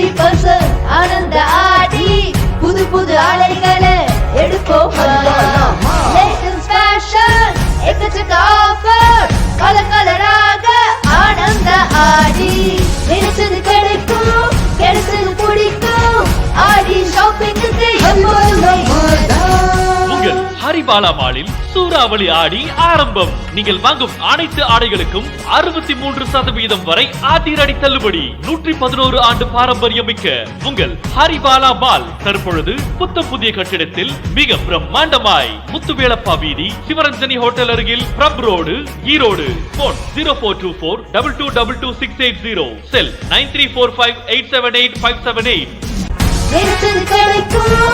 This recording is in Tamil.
டு பிப்டி பர்சன்ட் ஆனந்த ஆடி புது புது அலைகளை எடுப்போம்? லேட்டஸ்ட் ஃபேஷன் எக்கச்சக்க ஆஃபர் கலர் கலராக ஆனந்த ஆடி. நினைச்சது கிடைக்கும் கிடைச்சது பிடிக்கும். ஆடி ஷாப்பிங்குக்கு எப்போதுமே ஹரிபாலா மாலில் சூறாவளி ஆடி ஆரம்பம். நீங்கள் வாங்கும் அனைத்து ஆடைகளுக்கும் அறுபத்தி மூன்று சதவீதம் வரை ஆதிரடி தள்ளுபடி. நூற்றி பதினோரு ஆண்டு பாரம்பரியம் மிக்க உங்கள் ஹரிபாலா மால். தற்பொழுது புத்த புதிய கட்டிடத்தில் மிக பிரம்மாண்டமாய். முத்துவேலப்பா வீதி சிவரஞ்சனி ஹோட்டல் அருகில் Brough road Erode. Phone zero four two four double two double two six eight zero cell nine three four five eight seven eight five seven eight கிடைக்கும்